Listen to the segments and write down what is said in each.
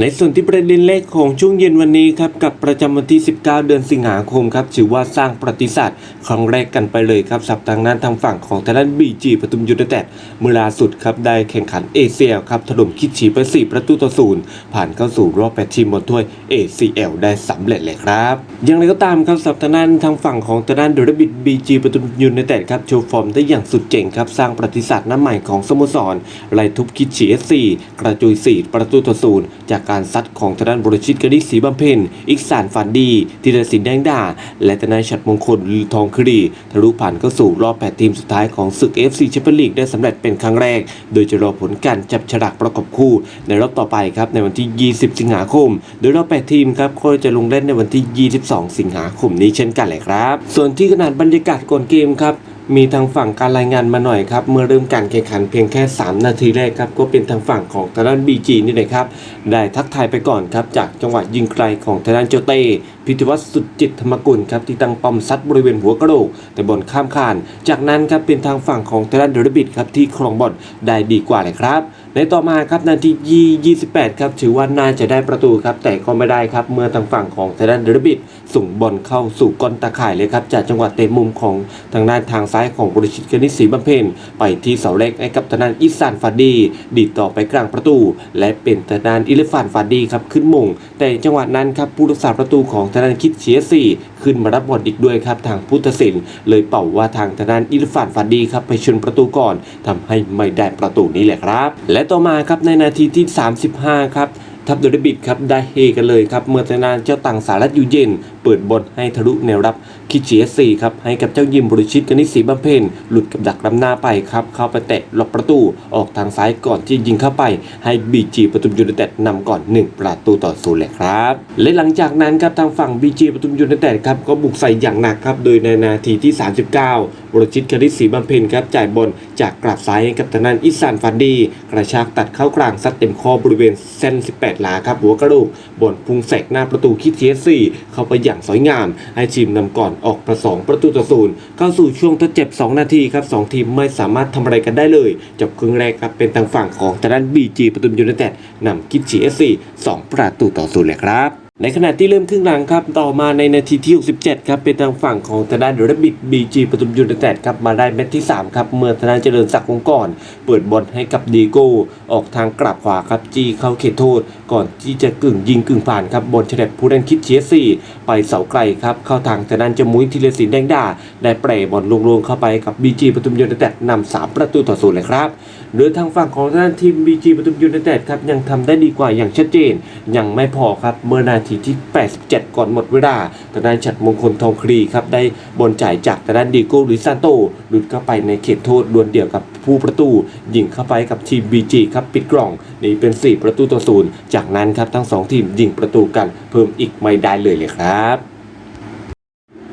ในส่วนที่ประเด็นแรกของช่วงเย็นวันนี้ครับกับประจำวันที่ 19 เดือนสิงหาคมครับถือว่าสร้างประวัติศาสตร์ครั้งแรกกันไปเลยครับสับทางนั้นทางฝั่งของทางด้านบีจีปทุมยูไนเต็ดเมื่อล่าสุดครับได้แข่งขันเอเซียครับถล่มคิดฉีไป4ประตูต่อศูนย์ผ่านเข้าสู่รอบ8ทีมบนถ้วย ACL ได้สำเร็จเลยครับอย่างไรก็ตามครับสับทางนั้นทางฝั่งของทางด้านเดอะบิดบีจีปทุมยูไนเต็ดครับโชว์ฟอร์มได้อย่างสุดเจ๋งครับสร้างประวัติศาสตร์หน้าใหม่ของสโมสรไล่ทุบคิดฉีเอสซีกระจุย4ประตูต่อศูนย์จากการซัดของทางด้านบริชิตกนิษศรีบำเพ็ญอิกสานฝันดีธีรศิลป์แดงดา และทนายฉัดมงคลลือทองคดีทะลุผ่านเข้าสู่รอบ 8 ทีมสุดท้ายของศึก FC แชมเปี้ยนลีกได้สำเร็จเป็นครั้งแรก โดยจะรอผลการจับฉลากประกอบคู่ ในรอบต่อไปครับในวันที่ 20 สิงหาคม โดยรอบ 8 ทีมครับก็จะลงเล่นในวันที่ 22 สิงหาคมนี้เช่นกันเลยครับ ส่วนที่ขนาดบรรยากาศก่อนเกมครับ มีทางฝั่งการรายงานมาหน่อยครับ เมื่อเริ่มการแข่งขันเพียงแค่ 3 นาทีแรกครับ ก็เป็นทางฝั่งของทางด้านบีจีนี่นะครับ ได้ทักทายไปก่อนครับ จากจังหวะยิงไกลของทางด้านเจเต้ พิธีวัตรสุดจิตธรรมกุลครับที่ตั้งป้อมซัดบริเวณหัวกระโหลกแต่บอลข้ามคาน จากนั้นครับเป็นทางฝั่งของทางด้านเดรบิดครับที่ครองบอลได้ดีกว่าเลยครับ ในต่อมาครับนาทียี่28 ครับถือว่าน่าจะได้ประตูครับแต่ก็ไม่ได้ครับเมื่อทางฝั่งของทางด้านเดรบิดส่งบอลเข้าสู่ก้นตาข่ายเลยครับจากจังหวะเตะมุมของทางด้านทางซ้ายของบริชิตกนิษฐ์ศรีบำเพ็ญไปที่เสาเล็กให้กับทางด้านอิสานฟาดีดีต่อไปกลางประตู และเป็นทางด้านอิเลฟานฟาดีครับขึ้นมงแต่จังหวะนั้นครับผู้รักษาประตูของทางด้านคิดเชียสี่ขึ้นมารับบอลอีกด้วยครับทางพุทธศิลป์เลยเป่าว่าทางทางด้านอิลฟานฟาดีครับไปชนประตูก่อนทำให้ไม่ได้ประตูนี้แหละครับ และต่อมาครับในนาทีที่ 35 ครับ ทัพโดยบิดครับได้เฮกันเลยครับ เมื่อทางด้านเจ้าต่างสารัตอยู่เย็น เปิดบอลให้ทะลุแนวรับคิเชียซีครับให้กับเจ้ายิมบริชิตกนิษฐ์ศรีบำเพ็ญหลุดกับดักล้ำหน้าไปครับเข้าไปแตะหลบประตูออกทางซ้ายก่อนที่ยิงเข้าไป ให้บีจีปทุมยูไนเต็ดนำก่อน 1 ประตูต่อศูนย์เลยครับ และหลังจากนั้นครับทางฝั่งบีจีปทุมยูไนเต็ดครับก็บุกใส่อย่างหนักครับโดยในนาทีที่ 39 บรชิตกนิตศรีบำเพ็ญครับจ่ายบอลจากกราบซ้ายให้กับทางด้านอิสานฟันดี กระชากตัดเข้ากลางซัดเต็มข้อบริเวณเส้น 18 หลาครับหัวกระดูกบอลพุ่งแสกหน้าประตูคิดเทียสี่เข้าไปอย่างสวยงาม ให้ทีมนำก่อนออกประสองประตูต่อศูนย์เข้าสู่ช่วงทดเจ็บ 2 นาทีครับสองทีมไม่สามารถทำอะไรกันได้เลยจบครึ่งแรกครับเป็นทางฝั่งของทางด้านบีจีปทุมยูไนเต็ดนำคิดเชียสี่สองประตูต่อศูนย์เลยครับ ในขณะที่เริ่มครึ่งหลังครับ ต่อมาในนาทีที่ 67 ครับ เป็นทางฝั่งของทางด้านเดรบิดบีจีปทุมยูไนเต็ดครับ มาได้เม็ดที่ 3 ครับ เมื่อทางด้าเจริญศักดิ์วงก่อน เปิดบอลให้กับดีโก้ ออกทางกลับขวาครับ จีเข้าเขตโทษ ก่อนที่จะกึ่งยิงกึ่งผ่านครับ บอลเฉลบผู้เล่นคิดเชียสี่ ไปเสาไกลครับ เข้าทางทางด้านจมุ้ยธีรศิลป์แดงดา ได้เปรย์บอลลงๆเข้าไปกับบีจีปทุมยูไนเต็ดนำสามประตูต่อศูนย์เลยครับ โดยทางฝั่งของทางด้านทีมบีจีปทุมยูไนเต็ดครับยังทำได้ดีกว่าอย่างชัดเจน ยังไม่พอครับเมื่อนาทีที่ 87 ก่อนหมดเวลาทางด้านฉัดมงคลทองครีครับได้บอลจ่ายจากทางด้านดีโก้หรือซานโตหลุดเข้าไปในเขตโทษดวลเดี่ยวกับผู้ประตูยิงเข้าไปกับทีมบีจีครับปิดกล่องนี่เป็น 4 ประตูต่อศูนย์จากนั้นครับทั้ง 2 ทีมยิงประตูกันเพิ่มอีกไม่ได้เลยเลยครับ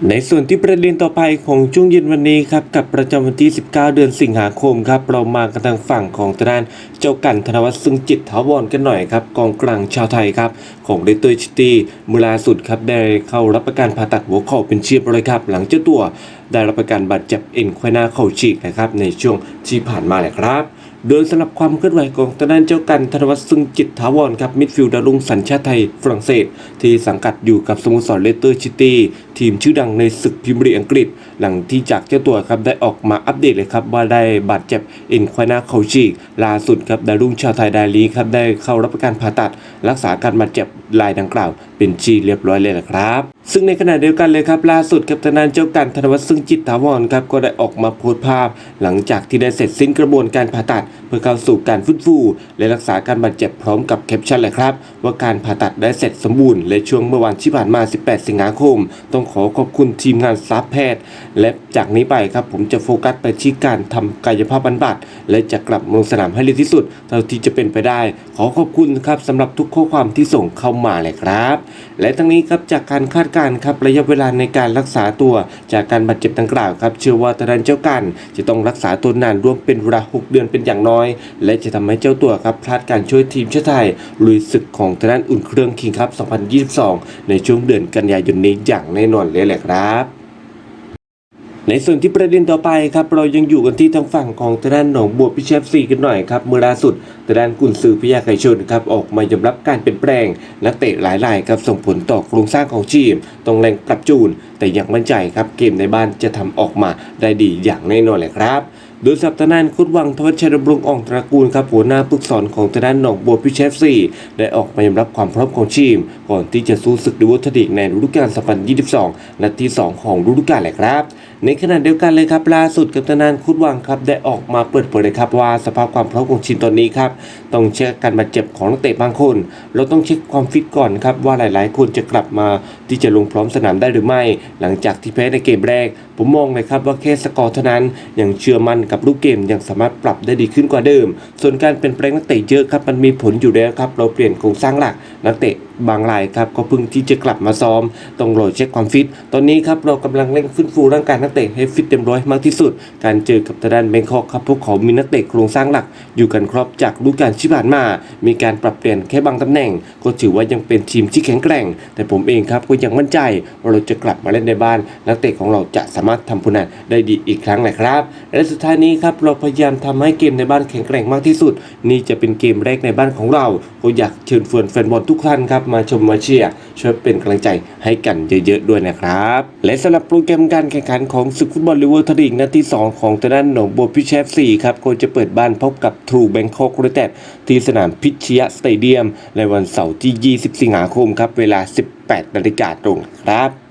ในส่วนที่ประเด็นต่อไปของช่วงเย็นวันนี้ครับกับประจำวันที่ 19 เดือนสิงหาคมครับเรามากันทางฝั่งของทางด้านเจ้ากันธนวัฒน์ซึ่งจิตถาวรกันหน่อยครับกองกลางชาวไทยครับของเดเตอร์ชิตี้เมื่อล่าสุดครับได้เข้ารับประกันผ่าตัดหัวเข่าเป็นเชียบเลยครับหลังเจ้าตัวได้รับประกันบาดเจ็บเอ็นควายหน้าเข่าฉีกนะครับในช่วงที่ผ่านมาแหละครับ โดยสำหรับความเคลื่อนไหวของทางด้านเจ้ากันธนวัฒน์ซึ่งจิตถาวรครับมิดฟิลด์ดาวรุ่งสัญชาติไทยฝรั่งเศส ที่สังกัดอยู่กับสโมสรเลสเตอร์ซิตี้ทีมชื่อดังในศึกพรีเมียร์ลีกอังกฤษ หลังที่จากเจ้าตัวครับได้ออกมาอัปเดตเลยครับว่าได้บาดเจ็บเอ็นควายนาเข่าฉีกล่าสุดครับดาวรุ่งชาวไทยไดลีครับได้เข้ารับกันผ่าตัด รักษาการบาดเจ็บรายดังกล่าว เป็นชีเรียบร้อยเลยนะครับ ซึ่งในขณะเดียวกันเลยครับล่าสุดครับทางด้านเจ้ากันธนวัฒน์ซึ่งจิตถาวรครับก็ได้ออกมาโพสต์ภาพ หลังจากที่ได้เสร็จสิ้นกระบวนการผ่าตัด เพื่อเข้าสู่การฟื้นฟู และรักษาการบาดเจ็บพร้อมกับแคปชั่นเลยครับ ว่าการผ่าตัดได้เสร็จสมบูรณ์และช่วงเมื่อวันที่ผ่านมา 18 สิงหาคม ต้องขอขอบคุณทีมงานสตาฟแพทย์ และจากนี้ไปครับผมจะโฟกัสไปที่การทำกายภาพบำบัดและจะกลับลงสนามให้เร็วที่สุด เท่าที่จะเป็นไปได้ ขอขอบคุณครับสำหรับทุกข้อความที่ส่งเข้ามาเลยครับ และทั้งนี้ครับจากการคาดการณ์ครับระยะเวลาในการรักษาตัวจากการบาดเจ็บดังกล่าวครับเชื่อว่าทนานเจ้ากัน จะต้องรักษาตัวนานรวมเป็นเวลา6เดือนเป็นอย่างน้อย และจะทำให้เจ้าตัวครับพลาดการช่วยทีมชาติไทยลุยศึกของทางด้านอุ่นเครื่องคิงครับ 2022 ในช่วงเดือนกันยายนนี้อย่างแน่นอนเลยแหละครับ ในส่วนที่ประเด็นต่อไปครับเรายังอยู่กันที่ทางฝั่งของทางด้านหนองบัวพิเชฟซีกันหน่อยครับเมื่อล่าสุดทางด้านกุนซือพยาไก่ชนครับออกมายอมรับการเปลี่ยนแปลงนักเตะหลายรายครับส่งผลต่อโครงสร้างของทีมต้องแรงปรับจูน แต่ยังมั่นใจครับเกมในบ้านจะทำออกมาได้ดีอย่างแน่นอนเลยครับโดยสัปดาห์นั้นคุดวังทวัชชัยดำรงอ่องตระกูลครับหัวหน้าผู้ฝึกสอนของทางด้านหนองบัวพิเชฟซีได้ออกมายอมรับความพร้อมของทีม ก่อนที่จะสู้ศึกดูวัฒดิกในฤดูกาล2022 นัดที่ 2 ของฤดูกาลแหละครับ ในขณะเดียวกันเลยครับล่าสุดกับทางด้านคุดวังครับได้ออกมาเปิดเผยเลยครับว่าสภาพความพร้อมของทีมตอนนี้ครับต้องเช็คการบาดเจ็บของนักเตะบางคน เราต้องเช็คความฟิตก่อนครับว่าหลาย ๆ คนจะกลับมาที่จะลงพร้อมสนามได้หรือไม่ หลังจากที่แพ้ในเกมแรก ผมมองเลยครับว่าแค่สกอร์เท่านั้นยังเชื่อมั่นกับลูกเกมยังสามารถปรับได้ดีขึ้นกว่าเดิม ส่วนการเปลี่ยนแปลงนักเตะเยอะครับมันมีผลอยู่แล้วครับเราเปลี่ยนโครงสร้างหลักนักเตะ บางรายครับก็เพิ่งที่จะกลับมาซ้อมต้องรอเช็คความฟิต ตอนนี้ครับเรากำลังเร่งฟื้นฟูร่างกายนักเตะให้ฟิตเต็มร้อยมากที่สุด การเจอกับทางด้านแบงคอกครับพวกเขามีนักเตะโครงสร้างหลัก อยู่กันครบจากฤดูกาลที่ผ่านมา มีการปรับเปลี่ยนแค่บางตำแหน่ง ก็ถือว่ายังเป็นทีมที่แข็งแกร่ง แต่ผมเองครับก็ยังมั่นใจว่าเราจะกลับมาเล่นในบ้าน นักเตะของเราจะสามารถทำผลงานได้ดีอีกครั้งแหละครับ และสุดท้ายนี้ครับเราพยายามทำให้เกมในบ้านแข็งแกร่งมากที่สุด นี่จะเป็นเกมแรกในบ้านของเราก็อยากเชิญชวนแฟนบอลทุกท่านครับมาชมมาเชียร์ช่วยเป็นกำลังใจให้กันเยอะๆด้วยนะครับ และสำหรับโปรแกรมการแข่งขันของศึกฟุตบอลลิเวอร์ทริงนัดที่ 2 ของทางด้านหนองบัวพิเชฟสี่ครับก็จะเปิดบ้านพบกับทรูแบงคอกยูไนเต็ดที่สนามพิชยะสเตเดียม ในวันเสาร์ที่ 20 สิงหาคมครับเวลา 18นาฬิกาตรงครับ